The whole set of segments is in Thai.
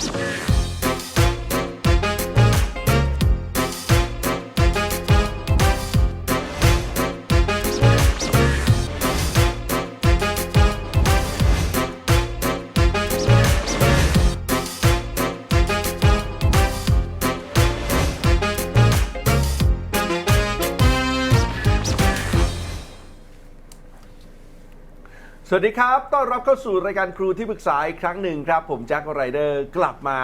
Thanks. สวัสดีครับ ต้อนรับเข้าสู่รายการครูที่ปรึกษาอีกครั้งหนึ่งครับ ผมแจ็คไรเดอร์กลับมา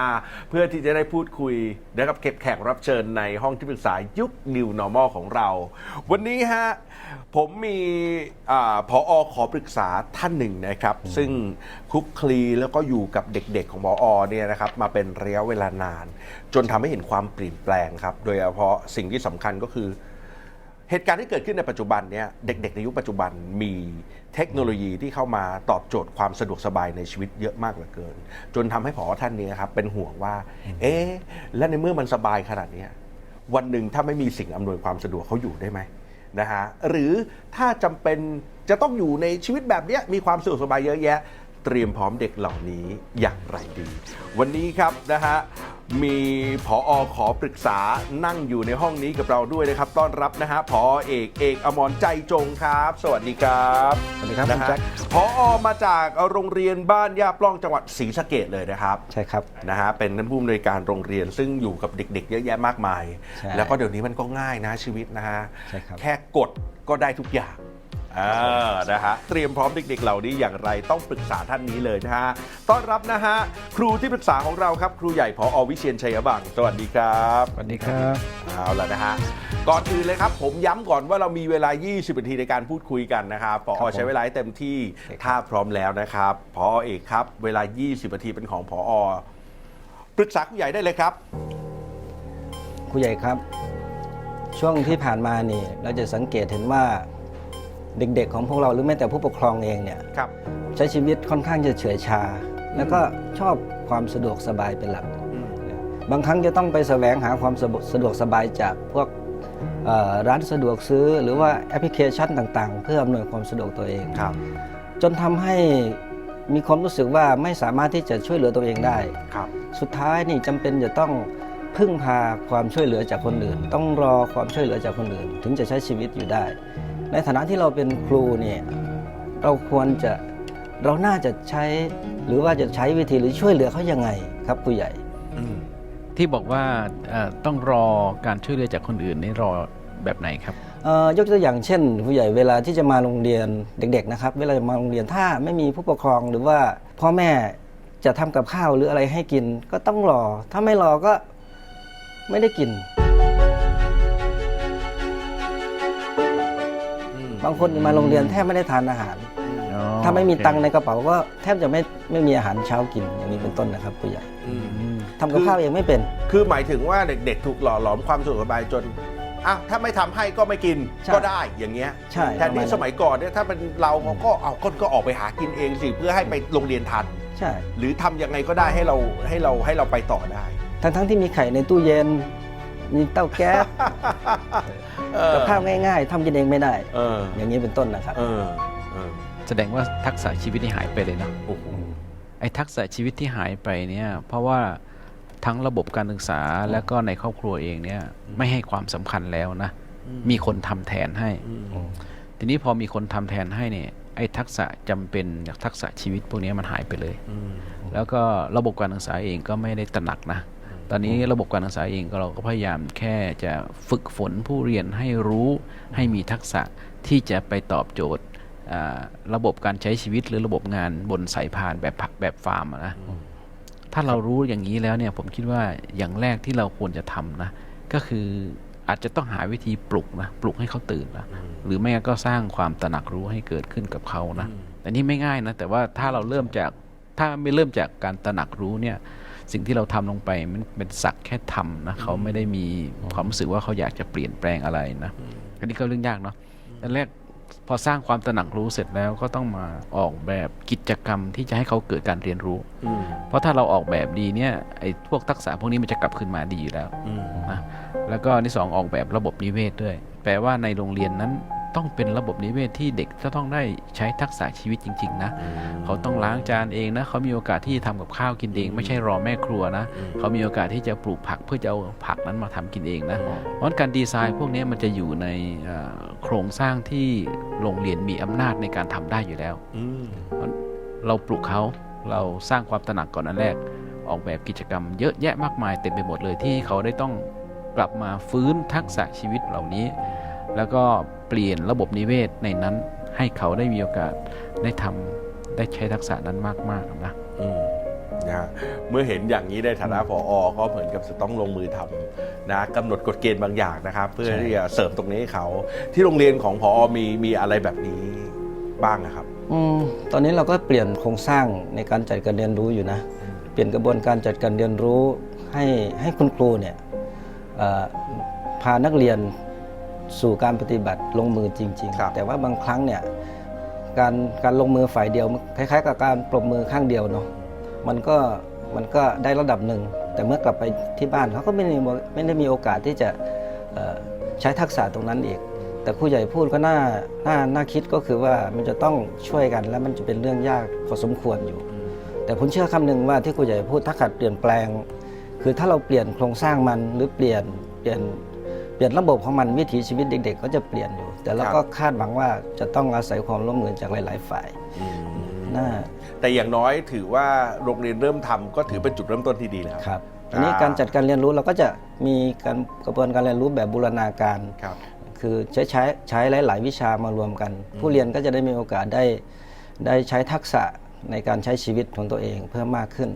เพื่อที่จะได้พูดคุยนะครับเก็บแขกรับเชิญในห้องที่ปรึกษายุค New Normal ของเรา วันนี้ฮะผมมีอาผออขอปรึกษาท่านหนึ่งนะครับ ซึ่งคลุกคลีแล้วก็อยู่กับเด็กๆของผออเนี่ยนะครับมาเป็นระยะเวลานาน จนทำให้เห็นความเปลี่ยนแปลงครับ โดยเฉพาะสิ่งที่สำคัญก็คือ เหตุการณ์ที่เกิดขึ้นในปัจจุบันเนี่ยเด็กๆในยุคปัจจุบันมีเทคโนโลยีที่เข้ามาตอบโจทย์ความสะดวกสบายในชีวิตเยอะมากเหลือเกิน จนทำให้ผอท่านนี้ครับเป็นห่วงว่า เอ๊ะและในเมื่อมันสบายขนาดเนี้ยวันหนึ่งถ้าไม่มีสิ่งอำนวยความสะดวกเขาอยู่ได้ไหมนะฮะหรือถ้าจำเป็นจะต้องอยู่ในชีวิตแบบเนี้ยมีความสะดวกสบายเยอะแยะ เตรียมพร้อมเด็กเหล่านี้อย่างไรดี วันนี้ครับนะฮะ มีผออขอปรึกษานั่งอยู่ในห้องนี้กับเราด้วยนะครับ ต้อนรับนะฮะผอเอกเอกอมรใจจงครับ สวัสดีครับสวัสดีครับนะคุณฮะแจ็คผออมาจากโรงเรียนบ้านย่าปล้องจังหวัดศรีสะเกดเลยนะครับ ใช่ครับ นะฮะเป็นท่านผู้อำนวยการโรงเรียนซึ่งอยู่กับเด็ก ๆ เยอะแยะมากมาย ใช่แล้วก็เดี๋ยวนี้มันก็ง่ายนะชีวิตนะฮะ ใช่ครับ แค่กดก็ได้ทุกอย่าง อ่านะฮะเตรียมพร้อมเด็กๆ เหล่านี้อย่างไรต้องปรึกษาท่านนี้เลยนะฮะต้อนรับนะฮะครูที่ปรึกษาของเราครับ ครูใหญ่พออวิเชียนชัยบังสวัสดีครับ สวัสดีครับ เอาละนะฮะก่อนอื่นเลยครับ ผมย้ำก่อนว่าเรามีเวลา 20 นาทีในการพูดคุยกันนะครับพอครับผมใช้เวลาให้เต็มที่โอเคครับถ้าพร้อมแล้วนะครับพอเอกครับเวลา 20 นาทีเป็นของพอปรึกษาครูใหญ่ได้เลยครับ ครูใหญ่ครับ ช่วงที่ผ่านมานี่เราจะสังเกตเห็นว่า เด็ก ๆ ของพวกเราหรือแม้แต่ผู้ปกครองเองเนี่ยครับใช้ชีวิตค่อนข้างจะเฉื่อยชา แล้วก็ชอบความสะดวกสบายเป็นหลักอืมบางครั้งจะต้องไปแสวงหาความสะดวกสะดวกสบายจากพวกเอ่อร้านสะดวกซื้อหรือว่าแอปพลิเคชันต่าง ๆ เพื่ออำนวยความสะดวกตัวเองครับ จนทำให้มีความรู้สึกว่าไม่สามารถที่จะช่วยเหลือตัวเองได้ครับ สุดท้ายนี่จำเป็นจะต้องพึ่งพาความช่วยเหลือจากคนอื่น ต้องรอความช่วยเหลือจากคนอื่น ถึงจะใช้ชีวิตอยู่ได้ ในฐานะที่เราเป็นครูเนี่ยเราควรจะเราน่าจะใช้หรือว่าจะใช้วิธีหรือช่วยเหลือเขายังไงครับผู้ใหญ่อืมที่บอกว่าเอ่อต้องรอการช่วยเหลือจากคนอื่นนี่รอแบบไหนครับเอ่อยกตัวอย่างเช่น ผู้ใหญ่เวลาที่จะมาโรงเรียนเด็ก ๆ นะครับ เวลาจะมาโรงเรียนถ้าไม่มีผู้ปกครองหรือว่าพ่อแม่จะทำกับข้าวหรืออะไรให้กินก็ต้องรอ ถ้าไม่รอก็ไม่ได้กิน บางคนมาโรงเรียนแทบไม่ได้ทานอาหารถ้าไม่มีตังค์ในกระเป๋าก็แทบจะไม่ไม่มีอาหารเช้ากินอย่างนี้เป็นต้นนะครับผู้ใหญ่อืมอืมทำกับข้าวเองไม่เป็น คือหมายถึงว่าเด็กๆ ถูกหล่อหลอมความสะดวกสบายจนอะถ้าไม่ทำให้ก็ไม่กินใช่ก็ได้อย่างเงี้ยใช่แทนประมาที่ณสมัยก่อนเนี่ยถ้าเป็นเราเราก็เอาก็ก็ออกไปหากินเองสิเพื่อให้ไปโรงเรียนทัน ใช่ หรือทำยังไงก็ได้ให้เราให้เราให้เราไปต่อได้ ทั้งทั้งๆที่มีไข่ในตู้เย็น มีเตาแก๊สเออกับข้าวง่าย ๆทำกินเองไม่ได้ เอออย่างนี้เป็นต้นนะครับเออเออแสดงว่าทักษะชีวิตที่หายไปเลยนะโอ้โหไอ้ทักษะชีวิตที่หายไปเนี่ยเพราะว่าทั้งระบบการศึกษาแล้วก็ในครอบครัวเองเนี่ยไม่ให้ความสำคัญแล้วนะ มีคนทำแทนให้ อืมทีนี้พอมีคนทำแทนให้เนี่ยไอ้ทักษะจำเป็นจากทักษะชีวิตพวกนี้มันหายไปเลย อืมแล้วก็ระบบการศึกษาเองก็ไม่ได้ตระหนักนะ ตอนนี้ระบบการศึกษาเองก็เราก็พยายามแค่จะฝึกฝนผู้เรียนให้รู้ให้มีทักษะที่จะไปตอบโจทย์อ่าระบบการใช้ชีวิตหรือระบบงานบนสายพานแบบผักแบบฟาร์มอะนะถ้าเรารู้อย่างนี้แล้วเนี่ยผมคิดว่าอย่างแรกที่เราควรจะทำนะก็คืออาจจะต้องหาวิธีปลุกนะปลุกให้เขาตื่นนะหรือไม่งั้นก็สร้างความตระหนักรู้ให้เกิดขึ้นกับเขานะแต่นี่ไม่ง่ายนะแต่ว่าถ้าเราเริ่มจากถ้าไม่เริ่มจากการตระหนักรู้เนี่ย สิ่งที่เราทำลงไปมันเป็นสักแค่ทำนะเขาไม่ได้มีความรู้สึกว่าเขาอยากจะเปลี่ยนแปลงอะไรนะอันนี้ก็เรื่องยากเนาะอันแรกพอสร้างความตระหนักรู้เสร็จแล้วก็ต้องมาออกแบบกิจกรรมที่จะให้เขาเกิดการเรียนรู้อืมเพราะถ้าเราออกแบบดีเนี่ยไอ้พวกทักษะพวกนี้มันจะกลับคืนมาดีอยู่แล้วอืมนะแล้วก็อันที่สองออกแบบระบบนิเวศด้วย แปลว่าในโรงเรียนนั้น ต้องเป็นระบบนิเวศที่เด็กจะต้องได้ใช้ทักษะชีวิตจริง ๆ นะ เขาต้องล้างจานเองนะเขามีโอกาสที่จะทำกับข้าวกินเอง ไม่ใช่รอแม่ครัวนะเขามีโอกาสที่จะปลูกผักเพื่อจะเอาผักนั้นมาทำกินเองนะเพราะฉะนั้นการดีไซน์พวกนี้มันจะอยู่ในเอ่อโครงสร้างที่โรงเรียนมีอำนาจในการทำได้อยู่แล้วอืมเราปลุกเขาเราสร้างความตระหนักก่อนอันแรก ออกแบบกิจกรรมเยอะแยะมากมายเต็มไปหมดเลยที่เขาได้ต้องกลับมาฟื้นทักษะชีวิตเหล่านี้ แล้วก็เปลี่ยนระบบนิเวศในนั้นให้เขาได้มีโอกาสได้ทำได้ใช้ทักษะนั้นมากๆนะอืมนะฮะเมื่อเห็นอย่างนี้ในฐานะผอก็เหมือนกับจะต้องลงมือทำนะกำหนดกฎเกณฑ์บางอย่างนะครับ เพื่อใช่ที่จะเสริมตรงนี้ให้เขา ที่โรงเรียนของผอมีมีอะไรแบบนี้บ้างนะครับอืมตอนนี้เราก็เปลี่ยนโครงสร้างในการจัดการเรียนรู้อยู่นะ เปลี่ยนกระบวนการจัดการเรียนรู้ให้ให้คุณครูเนี่ยเอ่อพานักเรียน สู่การปฏิบัติลงมือจริง ครับ ๆ แต่ว่าบางครั้งเนี่ยการการลงมือฝ่ายเดียวมันคล้าย ๆ กับการปรบมือข้างเดียวเนาะมันก็มันก็ได้ระดับหนึ่ง แต่เมื่อกลับไปที่บ้านเขาก็ไม่ได้มีไม่ได้มีโอกาสที่จะเอ่อใช้ทักษะตรงนั้นอีก แต่ครูใหญ่พูดก็น่าน่าน่าคิดก็คือว่ามันจะต้องช่วยกันแล้วมันจะเป็นเรื่องยากพอสมควรอยู่ แต่ผมเชื่อคำหนึ่งว่าที่ครูใหญ่พูดถ้าขัดเปลี่ยนแปลง คือถ้าเราเปลี่ยนโครงสร้างมันหรือเปลี่ยนเปลี่ยน เปลี่ยนระบบของมันวิถีชีวิตเด็ก ๆ ก็จะเปลี่ยนอยู่ แต่เราครับก็คาดหวังว่าจะต้องอาศัยความร่วมมือจากหลาย ๆ ฝ่ายอืมน่าแต่อย่างน้อยถือว่าโรงเรียนเริ่มทำก็ถือเป็นจุดเริ่มต้นที่ดีแล้วครับทีนี้อ่าการจัดการเรียนรู้เราก็จะมีการกระบวนการเรียนรู้แบบบูรณาการครับคือใช้ใช้ใช้หลาย ๆ วิชามารวมกัน ผู้เรียนก็จะได้มีโอกาสได้ได้ใช้ทักษะในการใช้ชีวิตของตัวเองเพิ่มมากขึ้น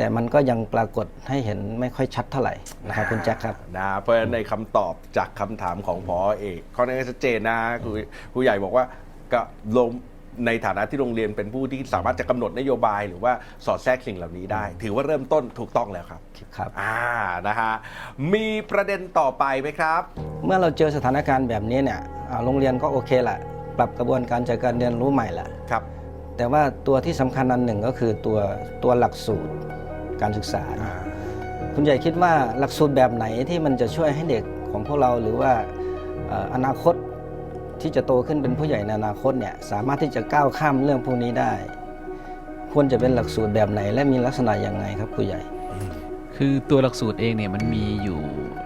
แต่มันก็ยังปรากฏให้เห็นไม่ค่อยชัดเท่าไหร่นะครับคุณแจ็คครับนะเพราะฉะนั้นในคำตอบจากคำถามของพอเอกข้อนี้ชัดเจนนะครูครูใหญ่บอกว่าก็ลงในฐานะที่โรงเรียนเป็นผู้ที่สามารถจะกำหนดนโยบายหรือว่าสอดแทรกสิ่งเหล่านี้ได้ ถือว่าเริ่มต้นถูกต้องแล้วครับ ครับอ่านะฮะมีประเด็นต่อไปไหมครับ เมื่อเราเจอสถานการณ์แบบนี้เนี่ยอ่าโรงเรียนก็โอเคแหละปรับกระบวนการจัดการเรียนรู้ใหม่ละครับ แต่ว่าตัวที่สำคัญอันหนึ่งก็คือตัวตัวหลักสูตร การศึกษานะอ่าคุณใหญ่คิดว่าหลักสูตรแบบไหนที่มันจะช่วยให้เด็กของพวกเราหรือว่าเอ่ออนาคตที่จะโตขึ้นเป็นผู้ใหญ่ในอนาคตเนี่ยสามารถที่จะก้าวข้ามเรื่องพวกนี้ได้ ควรจะเป็นหลักสูตรแบบไหน และมีลักษณะอย่างไงครับครูใหญ่ คือตัวหลักสูตรเองเนี่ยมันมีอยู่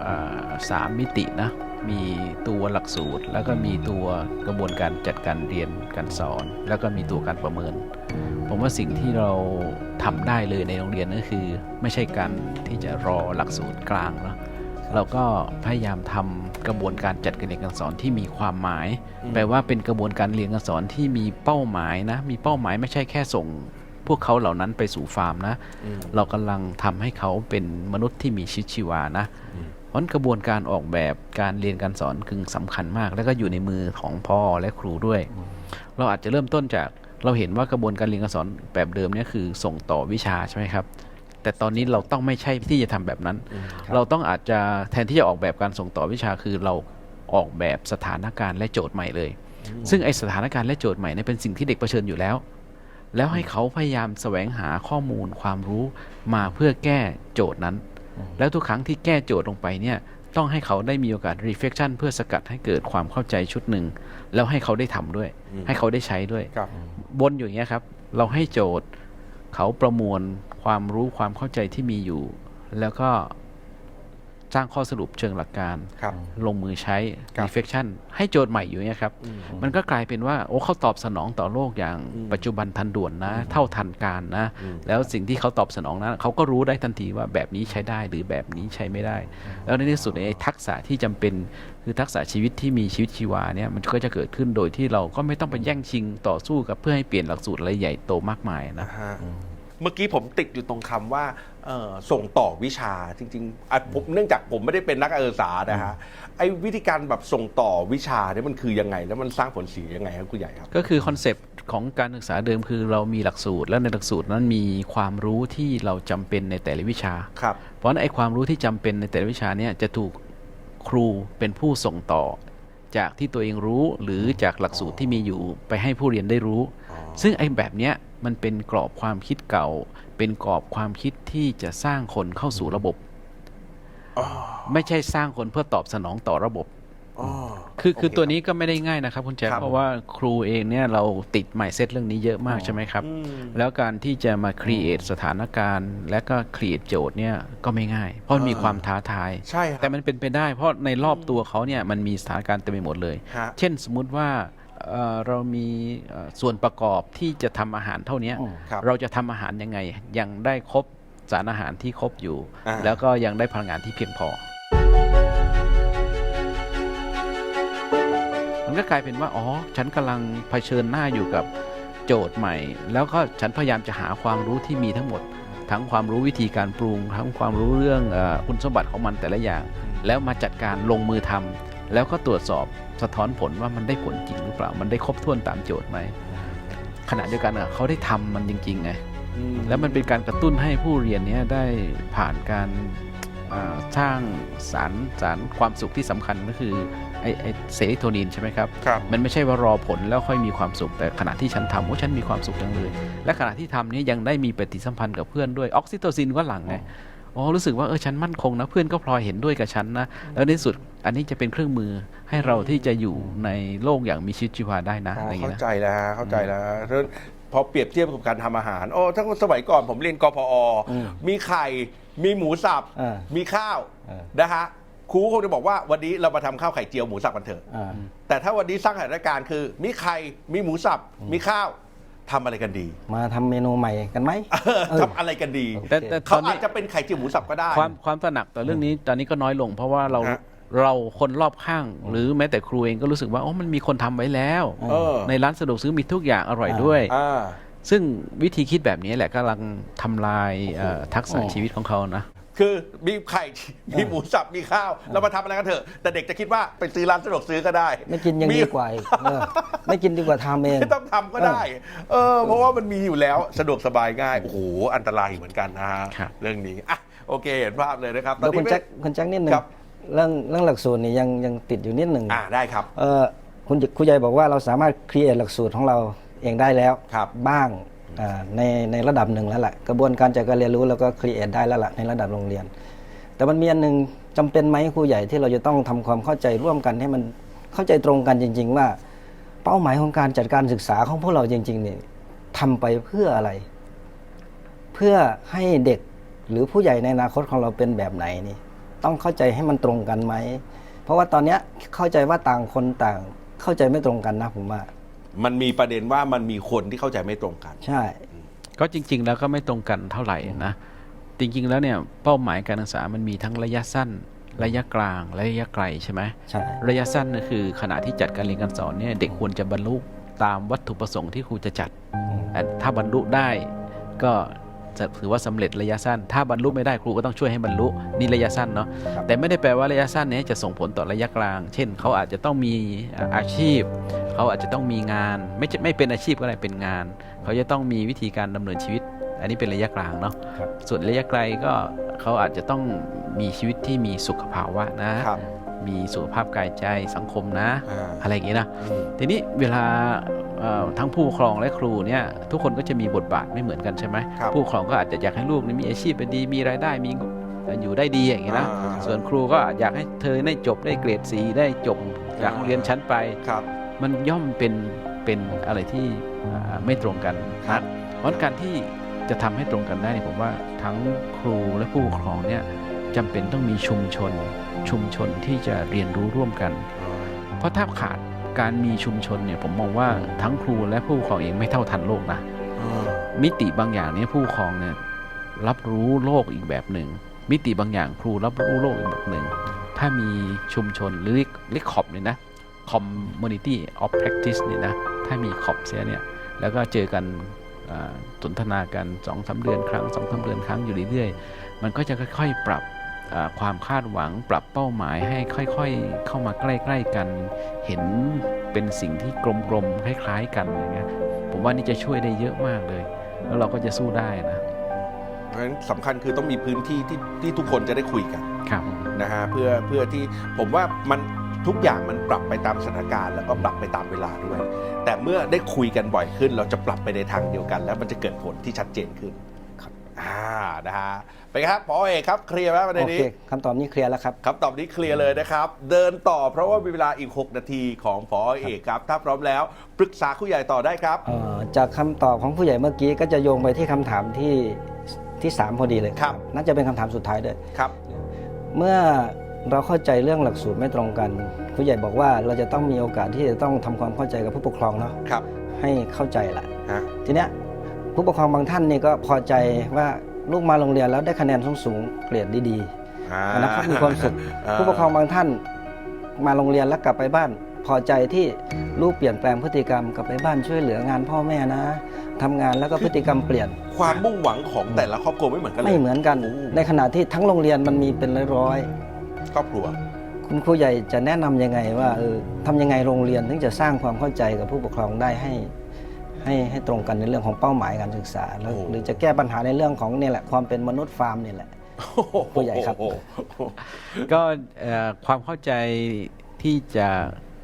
อ่าสามมิตินะมีตัวหลักสูตร แล้วก็มีตัวกระบวนการจัดการเรียนการสอน แล้วก็มีตัวการประเมิน ผมว่าสิ่งที่เรา ทำได้เลยในโรงเรียนก็คือ ไม่ใช่การที่จะรอหลักสูตรกลางเนาะเราก็พยายามทำกระบวนการจัดการเรียนการสอนที่มีความหมาย แปลว่าเป็นกระบวนการเรียนการสอนที่มีเป้าหมายนะ มีเป้าหมายไม่ใช่แค่ส่ง พวกเขาเหล่านั้นไปสู่ฟาร์มนะอืมเรากำลังทำให้เขาเป็นมนุษย์ที่มีชีวิตชีวานะเพราะฉะนั้นกระบวนการออกแบบการเรียนการสอนคือสำคัญมาก แล้วก็อยู่ในมือของพ่อและครูด้วย เราอาจจะเริ่มต้นจาก เราเห็นว่ากระบวนการเรียนการสอนแบบเดิมเนี่ยคือส่งต่อวิชาใช่ไหมครับ แต่ตอนนี้เราต้องไม่ใช่ที่จะทำแบบนั้น เราต้องอาจจะแทนที่จะออกแบบการส่งต่อวิชาคือเราออกแบบสถานการณ์และโจทย์ใหม่เลย ซึ่งไอสถานการณ์และโจทย์ใหม่เนี่ยเป็นสิ่งที่เด็กเผชิญอยู่แล้ว แล้วให้เขาพยายามแสวงหาข้อมูลความรู้มาเพื่อแก้โจทย์นั้น แล้วทุกครั้งที่แก้โจทย์ลงไปเนี่ย ต้องให้เขาได้มีโอกาส reflection เพื่อสกัดให้เกิดความเข้าใจชุดหนึ่ง แล้วให้เขาได้ทำด้วยอืมให้เขาได้ใช้ด้วยครับบนอยู่อย่างเงี้ยครับ เราให้โจทย์ เขาประมวลความรู้ความเข้าใจที่มีอยู่ แล้วก็ สร้างข้อสรุปเชิงหลักการ ครับ ลงมือใช้ ครับ reflection ให้โจทย์ใหม่อยู่เนี่ยครับมันก็กลายเป็นว่าโอ้เขาตอบสนองต่อโลกอย่างอืมปัจจุบันทันด่วนนะ เท่าทันการนะ อืม แล้วสิ่งที่เขาตอบสนองนั้นเขาก็รู้ได้ทันทีว่าแบบนี้ใช้ได้หรือแบบนี้ใช้ไม่ได้ แล้วในที่สุดไอ้ทักษะที่จำเป็นคือทักษะชีวิตที่มีชีวิตชีวาเนี่ยมันก็จะเกิดขึ้นโดยที่เราก็ไม่ต้องไปแย่งชิงต่อสู้กับเพื่อให้เปลี่ยนหลักสูตรอะไรใหญ่โตมากมายนะ ฮะเมื่อกี้ผมติดอยู่ตรงคำว่าเอ่อ ส่งต่อวิชาจริงๆอะผมเนื่องจากผมไม่ได้เป็นนักเอกสารนะฮะไอ้วิธีการแบบส่งต่อวิชาเนี่ยมันคือยังไง แล้วมันสร้างผลเสียยังไงครับคุณใหญ่ครับ ก็คือคอนเซปต์ของการศึกษาเดิมคือเรามีหลักสูตร และในหลักสูตรนั้นมีความรู้ที่เราจำเป็นในแต่ละวิชาครับเพราะฉะนั้นไอ้ความรู้ที่จำเป็นในแต่ละวิชาเนี่ยจะถูกครูเป็นผู้ส่งต่อ จากที่ตัวเองรู้หรือจากหลักสูตรที่มีอยู่ไปให้ผู้เรียนได้รู้ ซึ่งไอ้แบบเนี้ยมันเป็นกรอบความคิดเก่า เป็นกรอบความคิดที่จะสร้างคนเข้าสู่ระบบ ไม่ใช่สร้างคนเพื่อตอบสนองต่อระบบ อ๋อคคือคือโเตัวนี้ก็ไม่ได้ง่ายนะครับคุณแจ็คครับเพราะว่าครูเองเนี่ยเราติดใหม่เซตเรื่องนี้เยอะมากใช่ไหมครับ อืม แล้วการที่จะมาครีเอทสถานการณ์ และก็ครีเอทโจทย์เนี่ยก็ไม่ง่าย เพราะมันมีอ่าความท้าทาย ใช่ครับ แต่มันเป็นไปได้เพราะในรอบตัวเขาเนี่ยมันมีสถานการณ์เต็มไปหมดเลย ฮะ เช่นสมมุติว่าเอ่อเรามีเอ่อส่วนประกอบที่จะทำอาหารเท่านี้อืมครับ เราจะทำอาหารยังไงยังได้ครบสารอาหารที่ครบอยู่ อ่า แล้วก็ยังได้พลังงานที่เพียงพอ ก็กลายเป็นว่า อ๋อ ฉันกำลังเผชิญหน้าอยู่กับโจทย์ใหม่ แล้วก็ฉันพยายามจะหาความรู้ที่มีทั้งหมด ทั้งความรู้วิธีการปรุง ทั้งความรู้เรื่องเออคุณสมบัติของมันแต่ละอย่าง แล้วมาจัดการลงมือทำแล้วก็ตรวจสอบสะท้อนผลว่ามันได้ผลจริงหรือเปล่า มันได้ครบถ้วนตามโจทย์ไหมขณะเดียวกันอะเขาได้ทำมันจริงๆไงอืมแล้วมันเป็นการกระตุ้นให้ผู้เรียนเนี้ยได้ผ่านการอ่า สร้างสารสารความสุขที่สำคัญก็คือไอไอเซโรโทนินใช่ไหมครับครับมันไม่ใช่ว่ารอผลแล้วค่อยมีความสุข แต่ขณะที่ฉันทำว่าฉันมีความสุขจังเลย และขณะที่ทำเนี้ยังได้มีปฏิสัมพันธ์กับเพื่อนด้วยออกซิโตซินก็หลั่งไงอ๋อรู้สึกว่าเออฉันมั่นคงนะเพื่อนก็พลอยเห็นด้วยกับฉันนะแล้วในที่สุดอันนี้จะเป็นเครื่องมือให้เราที่จะอยู่ในโลกอย่างมีชีวิตชีวาได้นะอ๋ออะไรอย่างเข้าเงี้ยนะใจแล้วฮะเข้าใจแล้วเพราะพอเปรียบเทียบกับการทำอาหารโอ้ถ้าสมัยก่อนผมเรียนกพออืมมีไข่ มีหมูสับ อ่ามีข้าวอ่านะฮะครูคงจะบอกว่าวันนี้เรามาทำข้าวไข่เจียวหมูสับกันเถอะ อ่า แต่ถ้าวันนี้สร้างสถานการณ์คือ มีไข่ มีหมูสับ มีข้าวทำอะไรกันดี มาทำเมนูใหม่กันไหมทำอะไรกันดี แต่แต่ตเขาอนอานี้จจะเป็นไข่เจียวหมูสับก็ได้ ความความตระหนักต่อเรื่องนี้ตอนนี้ก็น้อยลง เพราะว่าเราฮะ เราคนรอบข้าง หรือแม้แต่ครูเองก็รู้สึกว่าอ๋อมันมีคนทำไว้แล้ว เออในร้านสะดวกซื้อมีทุกอย่างอร่อยด้วย อ่า ซึ่งวิธีคิดแบบนี้แหละกำลังทำลายเอ่อทักษะโอ้ชีวิตของเขานะคือมีไข่ มีหมูสับ มีข้าว เรามาทำอะไรกันเถอะ แต่เด็กจะคิดว่าไปซื้อร้านสะดวกซื้อก็ได้ ไม่กินยังมีดีกว่าอีกเออไม่กินดีกว่าทำเองไม่ต้องทำก็ได้ เออ เพราะว่ามันมีอยู่แล้วสะดวกสบายง่าย โอ้โห อันตรายเหมือนกันนะฮะครับเรื่องนี้ อะ โอเค เห็นภาพเลยนะครับแล้วคุณไม่แจ็คคุณแจ็คนิดหนึ่งครับเรื่องเรื่องหลักสูตรนี่ยังยังติดอยู่นิดหนึ่งอ่าได้ครับ เออคุณครูใหญ่บอกว่าเราสามารถครีเอทหลักสูตรของเรา เองได้แล้วครับบ้างอ่าในในระดับหนึ่งแล้วแหละกระบวนการจัดการเรียนรู้เราก็ครีเอทได้แล้วล่ะในระดับโรงเรียน แต่มันมีอันหนึ่งจำเป็นไหมครูใหญ่ที่เราจะต้องทำความเข้าใจร่วมกันให้มันเข้าใจตรงกันจริง ๆ ว่าเป้าหมายของการจัดการศึกษาของพวกเราจริงๆเนี่ยทำไปเพื่ออะไร เพื่อให้เด็กหรือผู้ใหญ่ในอนาคตของเราเป็นแบบไหนนี่ต้องเข้าใจให้มันตรงกันไหมเพราะว่าตอนเนี้ยเข้าใจว่าต่างคนต่างเข้าใจไม่ตรงกันนะผมว่า มันมีประเด็นว่ามันมีคนที่เข้าใจไม่ตรงกัน ใช่ ก็จริง ๆ แล้วก็ไม่ตรงกันเท่าไหร่นะ จริง ๆ แล้วเนี่ยเป้าหมายการศึกษามันมีทั้งระยะสั้น ระยะกลางและระยะไกลใช่ไหมใช่ ระยะสั้นก็คือขณะที่จัดการเรียนการสอนเนี่ยเด็กควรจะบรรลุตามวัตถุประสงค์ที่ครูจะจัดแต่ถ้าบรรลุได้ก็จะ ถือว่าสำเร็จระยะสั้น ถ้าบรรลุไม่ได้ครูก็ต้องช่วยให้บรรลุนี่ระยะสั้นเนาะแต่ไม่ได้แปลว่าระยะสั้นเนี้จะส่งผลต่อระยะกลาง เช่น เขาอาจจะต้องมีอาชีพ เขาอาจจะต้องมีงาน ไม่ใช่ไม่เป็นอาชีพก็ได้เป็นงาน เขาจะต้องมีวิธีการดำเนินชีวิต อันนี้เป็นระยะกลางเนาะครับส่วนระยะไกลก็เขาอาจจะต้องมีชีวิตที่มีสุขภาวะนะครับ มีสุขภาพกายใจสังคมนะอ่าอะไรอย่างงี้นะ ทีนี้เวลาเอ่อทั้งผู้ปกครองและครูเนี่ยทุกคนก็จะมีบทบาทไม่เหมือนกันใช่ไหมครับผู้ปกครองก็อาจจะอยากให้ลูกนี่มีอาชีพเป็นดีมีรายได้มีอยู่ได้ดีอย่างงี้นะอ่าส่วนครูก็อยากให้เธอได้จบได้เกรดสีได้จบจากโรงเรียนชั้นไป ครับ มันย่อมเป็นเป็นอะไรที่อ่าไม่ตรงกันครันะบเพราะการที่จะทำให้ตรงกันได้เนี่ยผมว่าทั้งครูและผู้ปกครองเนี่ย จำเป็นต้องมีชุมชน ชุมชนที่จะเรียนรู้ร่วมกัน เพราะถ้าขาดการมีชุมชนเนี่ยผมมองว่าทั้งครูและผู้ปกครองเองไม่เท่าทันโลกนะอ่ามิติบางอย่างเนี่ยผู้ปกครองเนี่ยรับรู้โลกอีกแบบหนึ่งมิติบางอย่างครูรับรู้โลกอีกแบบหนึ่งถ้ามีชุมชนหรือเรียกเรียกขอบเนี่ยนะ community of practice เนี่ยนะถ้ามีขอบเสียเนี่ยแล้วก็เจอกันอ่าสนทนากันสองสาเดือนครั้งสองสาเดือนครั้งอยู่เรื่อยๆ มันก็จะค่อยๆ ปรับอ่า ความคาดหวังปรับเป้าหมายให้ค่อยๆ เข้ามาใกล้ๆกัน เห็นเป็นสิ่งที่กลมๆคล้ายๆกันอย่างเงี้ยผมว่านี่จะช่วยได้เยอะมากเลย แล้วเราก็จะสู้ได้นะเพราะฉะนั้นสำคัญคือต้องมีพื้นที่ที่ที่ทุกคนจะได้คุยกันครับนะฮะเพื่อเพื่อที่ผมว่ามันทุกอย่างมันปรับไปตามสถานการณ์แล้วก็ปรับไปตามเวลาด้วย แต่เมื่อได้คุยกันบ่อยขึ้น เราจะปรับไปในทางเดียวกัน แล้วมันจะเกิดผลที่ชัดเจนขึ้น อ่านะฮะเป็นไงครับพอเอกครับเคลียร์ไหมประเด็นโอนี้ เคคำตอบนี้เคลียร์แล้วครับ คำตอบนี้เคลียร์เลยนะครับ เดินต่อเพราะว่ามีเวลาอีก 6 นาทีของพอเอกครับ ถ้าพร้อมแล้ว ปรึกษาผู้ใหญ่ต่อได้ครับ เอ่อจากคำตอบของผู้ใหญ่เมื่อกี้ก็จะโยงไปที่คำถามที่ที่สามพอดีเลยครับ น่าจะเป็นคำถามสุดท้ายด้วย ครับ เมื่อเราเข้าใจเรื่องหลักสูตรไม่ตรงกัน ผู้ใหญ่บอกว่าเราจะต้องมีโอกาสที่จะต้องทำความเข้าใจกับผู้ปกครองเนาะครับให้เข้าใจละฮะทีเนี้ย ผู้ปกครองบางท่านนี่ก็พอใจว่าลูกมาโรงเรียนแล้วได้คะแนนสูงๆเกรดดีอ่าๆนะครับมีความสุขอ่าผู้ปกครองบางท่านมาโรงเรียนแล้วกลับไปบ้าน พอใจที่ลูกเปลี่ยนแปลงพฤติกรรมกลับไปบ้านช่วยเหลืองานพ่อแม่นะทำงานแล้วก็พฤติกรรมเปลี่ยน ความมุ่งหวังของแต่ละครอบครัวไม่เหมือนกันเลยไม่เหมือนกันโอ้ในขณะที่ทั้งโรงเรียนมันมีเป็นร้อยครอบครัวๆคุณครูใหญ่จะแนะนำยังไงว่าเออทำยังไงโรงเรียนถึงจะสร้างความเข้าใจกับผู้ปกครองได้ให้ ให้ให้ตรงกันในเรื่องของเป้าหมายการศึกษาแล้วโอ้ หรือจะแก้ปัญหาในเรื่องของเนี่ยแหละความเป็นมนุษย์ฟาร์มนี่แหละ ผู้ใหญ่ครับ โอ้โห ก็เอ่อความเข้าใจที่จะ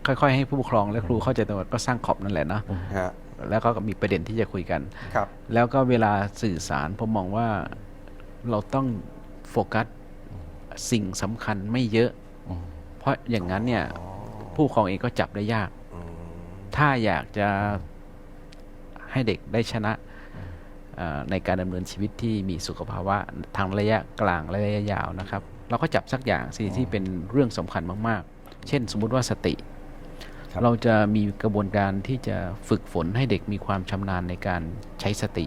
ค่อยๆ ให้ผู้ปกครองและครูเข้าใจตรงกันก็สร้างขอบนั่นแหละเนาะฮะแล้วก็มีประเด็นที่จะคุยกัน ครับ แล้วก็เวลาสื่อสารผมมองว่าเราต้องโฟกัสสิ่งสำคัญไม่เยอะ เพราะอย่างนั้นเนี่ยผู้ปกครองเองก็จับได้ยากอืมถ้าอยากจะ ให้เด็กได้ชนะเอ่อในการดำเนินชีวิตที่มีสุขภาวะทางระยะกลางและระยะยาวนะครับ เราก็จับสักอย่างสิที่เป็นเรื่องสำคัญมากๆ เช่นสมมุติว่าสติครับเราจะมีกระบวนการที่จะฝึกฝนให้เด็กมีความชำนาญในการใช้สติ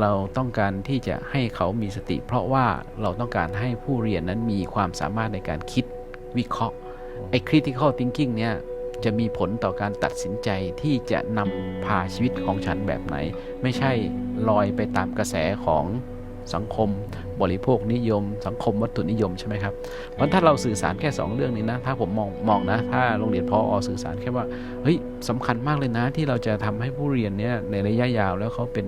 เราต้องการที่จะให้เขามีสติ เพราะว่าเราต้องการให้ผู้เรียนนั้นมีความสามารถในการคิดวิเคราะห์ไอ้ critical thinking เนี่ย จะมีผลต่อการตัดสินใจที่จะนำพาชีวิตของฉันแบบไหน ไม่ใช่ลอยไปตามกระแสของสังคม บริโภคนิยม สังคมวัตถุนิยมใช่ไหมครับเพราะถ้าเราสื่อสารแค่ 2 เรื่องนี้นะ ถ้าผมมองมองนะ ถ้าโรงเรียนพออสื่อสารแค่ว่าเฮ้ยสำคัญมากเลยนะ ที่เราจะทำให้ผู้เรียนเนี่ยในระยะยาวแล้วเขาเป็น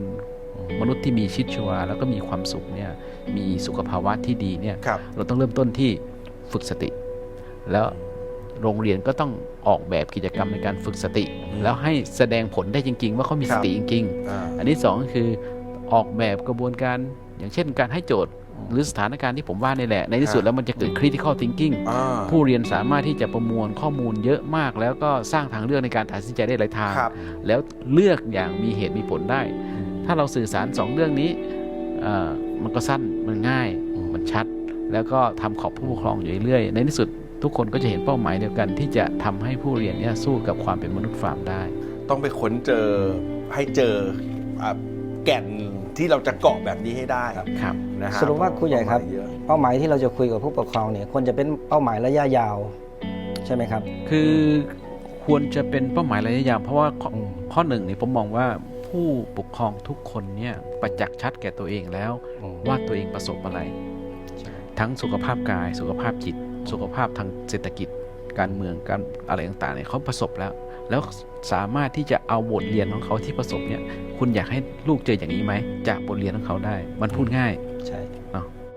มนุษย์ที่มีชีวิตชีวาแล้วก็มีความสุขเนี่ยมีสุขภาวะที่ดีเนี่ยครับเราต้องเริ่มต้นที่ฝึกสติ แล้ว โรงเรียนก็ต้องออกแบบกิจกรรมในการฝึกสติอืมแล้วให้แสดงผลได้จริง ๆ ว่าเขามีคสรับติจริงอ่าๆอันที่สองก็คือออกแบบกระบวนการ อย่างเช่นการให้โจทย์หรือสถานการณ์ที่ผมว่านี่แหละ ในที่สุดแล้วมันจะเกิด critical thinking อ่าผู้เรียนสามารถที่จะประมวลข้อมูลเยอะมาก แล้วก็สร้างทางเลือกในการตัดสินใจได้หลายทางครับแล้วเลือกอย่างมีเหตุมีผลได้ ถ้าเราสื่อสารสองเรื่องนี้เอ่อมันก็สั้นมันง่ายมันชัด แล้วก็ทำขอบผู้ปกครองอยู่เรื่อยๆในที่สุด ทุกคนก็จะเห็นเป้าหมายเดียวกัน ที่จะทำให้ผู้เรียนเนี่ยสู้กับความเป็นมนุษย์ฟาร์มได้ ต้องไปค้นเจอให้เจออะแก่นที่เราจะเกาะแบบนี้ให้ได้ครับนะฮะสรุปว่าครูใหญ่ครับเป้าหมายเยอะเป้าหมายที่เราจะคุยกับผู้ปกครองเนี่ยควรจะเป็นเป้าหมายระยะยาว ใช่ไหมครับ คือควรจะเป็นเป้าหมายระยะยาวเพราะว่าข้ออืมข้อหนึ่งเนี่ยผมมองว่าผู้ปกครองทุกคนเนี่ยประจักษ์ชัดแก่ตัวเองแล้ว ว่าตัวเองประสบอะไร ทั้งสุขภาพกายสุขภาพจิต สุขภาพทางเศรษฐกิจ การเมืองการอะไรต่างๆเนี่ยเขาประสบแล้ว แล้วสามารถที่จะเอาบทเรียนของเขาที่ประสบเนี่ยคุณอยากให้ลูกเจออย่างนี้ไหมจากบทเรียนของเขาได้ มันพูดง่ายใช่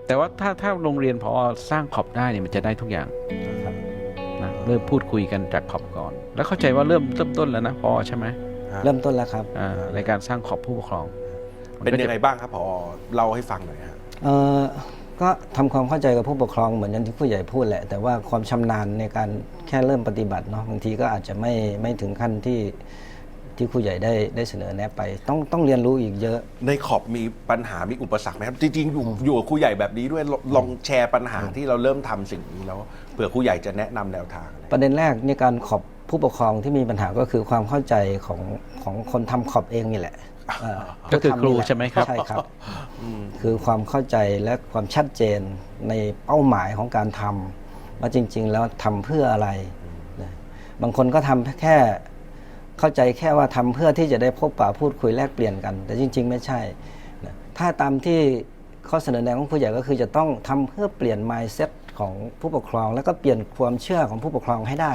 แต่ว่าถ้าถ้าโรงเรียนพอสร้างขอบได้เนี่ยมันจะได้ทุกอย่างครับนะเริ่มพูดคุยกันจากขอบก่อน แล้วเข้าใจว่าเริ่มเริ่มต้นแล้วนะพอใช่ไหมเริ่มต้นแล้วครับอ่าในการสร้างขอบผู้ปกครองมัเป็นก็จะยังไงบ้างครับพอเล่าให้ฟังหน่อยฮะเอ่อ ก็ทำความเข้าใจกับผู้ปกครองเหมือนอย่างที่ผู้ใหญ่พูดแหละ แต่ว่าความชำนาญในการแค่เริ่มปฏิบัติเนาะบางทีก็อาจจะไม่ไม่ถึงขั้นที่ที่ผู้ใหญ่ได้ได้เสนอแนะไป ต้องต้องเรียนรู้อีกเยอะ ในขอบมีปัญหามีอุปสรรคไหมครับ จริงๆอยู่อยู่กับครูใหญ่แบบนี้ด้วยลองลองแชร์ปัญหาที่เราเริ่มทำสิ่งนี้แล้วเผื่อครูใหญ่จะแนะนำแนวทางอะไรประเด็นแรกในการขอบผู้ปกครองที่มีปัญหาก็คือความเข้าใจของของคนทำขอบเองนี่แหละเอ่อก็คือผู้ทำครูนี่แหละใช่ไหมครับ ใช่ครับ คือความเข้าใจและความชัดเจนในเป้าหมายของการทำว่าจริง ๆ แล้วทำเพื่ออะไรนะบางคนก็ทำแค่เข้าใจแค่ว่าทำเพื่อที่จะได้พบปะพูดคุยแลกเปลี่ยนกัน แต่จริง ๆ ไม่ใช่นะถ้าตามที่ข้อเสนอแนะของผู้ใหญ่ก็คือจะต้องทำเพื่อเปลี่ยน mindset ของผู้ปกครอง แล้วก็เปลี่ยนความเชื่อของผู้ปกครองให้ได้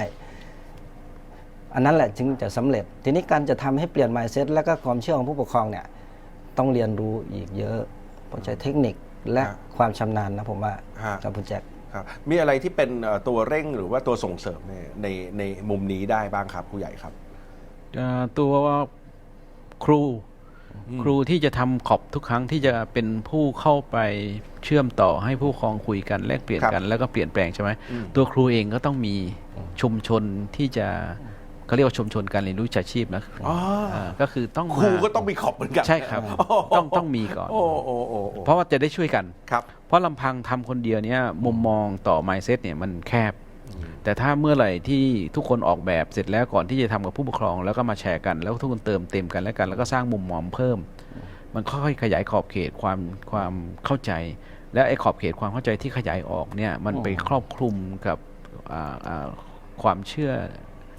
อันนั้นแหละจึงจะสำเร็จ ทีนี้การจะทำให้เปลี่ยน mindset แล้วก็ความเชื่อของผู้ปกครองเนี่ยต้องเรียนรู้อีกเยอะต้องใช้เทคนิคและฮะความชำนาญนะผมว่าฮะกับคุณแจ็คครับมีอะไรที่เป็นเอ่อตัวเร่งหรือว่าตัวส่งเสริมในในในมุมนี้ได้บ้างครับครูใหญ่ครับเอ่อตัวครูครูที่จะทำขอบทุกครั้งที่จะเป็นผู้เข้าไปเชื่อมต่อให้ผู้ปกครองคุยกันแลกเปลี่ยนครับกัน แล้วก็เปลี่ยนแปลงใช่ไหมอืมตัวครูเองก็ต้องมีชุมชนที่จะ เขาเรียกว่าชุมชนการเรียนรู้วิชาชีพนะอ๋ออ่าก็คือต้องครูมาก็ต้องมีขอบเหมือนกันใช่ครับโอ้โหต้องต้องมีก่อน โอ้โอ้โอ้โอ้เพราะว่าจะได้ช่วยกัน ครับเพราะลำพังทำคนเดียวเนี่ยมุมมองต่อ mindset เนี่ยมันแคบ แต่ถ้าเมื่อไหร่ที่ทุกคนออกแบบเสร็จแล้วก่อนที่จะทำกับผู้ปกครอง แล้วก็มาแชร์กัน แล้วทุกคนเติมเต็มกันแล้วกัน แล้วก็สร้างมุมมองเพิ่ม มันค่อยๆขยายขอบเขตความความเข้าใจ และไอ้ขอบเขตความเข้าใจที่ขยายออกเนี่ยมันไปครอบคลุมกับอ่าอ่าความเชื่อ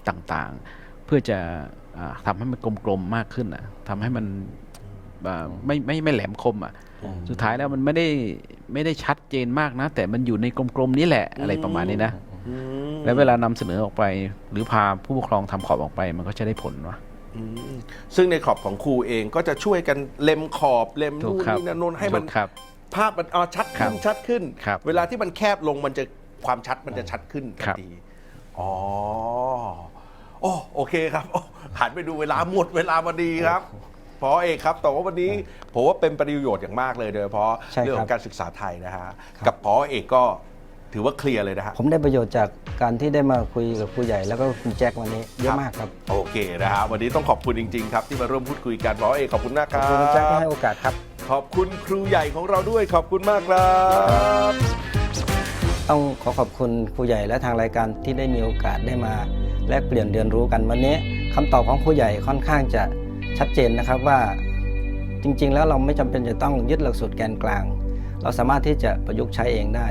ต่างๆ เพื่อจะอ่าทำให้มันกลมๆมากขึ้นอะทำให้มันอ่าไม่ไม่ไม่แหลมคมอะสุดท้ายแล้วมันไม่ได้ไม่ได้ชัดเจนมากนะ แต่มันอยู่ในกลมๆนี้แหละอะไรประมาณนี้นะอืมแล้วเวลานำเสนอออกไป หรือพาผู้ปกครองทำขอบออกไป มันก็จะได้ผลวะอืมซึ่งในขอบของครูเองก็จะช่วยกันเล็มขอบเล็มถูกนู่นครับนี่นั่นนู่นให้มันถูกครับภาพมันเอาชัดครัขึ้บนชัดขึ้นครับเวลาที่มันแคบลงมันจะความชัดมันจะชัดขึ้นทัครันบที อ๋อโอ้โอเคครับโอ้หันไปดูเวลาหมดเวลาพอดีครับพอเอกครับแต่ว่าวันนี้ผมว่าเป็นประโยชน์อย่างมากเลยโดยเฉพาะใช่ครับเรื่องของการศึกษาไทยนะฮะกับพอเอกก็ถือว่าเคลียร์เลยนะฮะ ผมได้ประโยชน์จากการที่ได้มาคุยกับครูใหญ่แล้วก็คุณแจ็ควันนี้เยครัอะบ มากครับโอเคนะฮะวันนี้ต้องขอบคุณจริง ๆ ครับ ที่มาร่วมพูดคุยกันพอเอกขอบคุณมากคขรัอบบคุณคุณแจ็คที่ให้โอกาสครับ ขอบคุณครูใหญ่ของเราด้วยขอบคุณมากครับ ต้องขอขอบคุณครูใหญ่และทางรายการที่ได้มีโอกาสได้มา แลกเปลี่ยนเรียนรู้กันวันนี้คำตอบของครูใหญ่ค่อนข้างจะชัดเจนนะครับว่าจริง ๆ แล้วเราไม่จำเป็นจะต้องยึดหลักสูตรแกนกลาง เราสามารถที่จะประยุกต์ใช้เองได้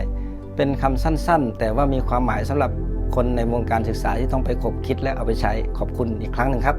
เป็นคำสั้นๆ แต่ว่ามีความหมายสำหรับคนในวงการศึกษาที่ต้องไปคบคิดและเอาไปใช้ขอบคุณอีกครั้งหนึ่งครับ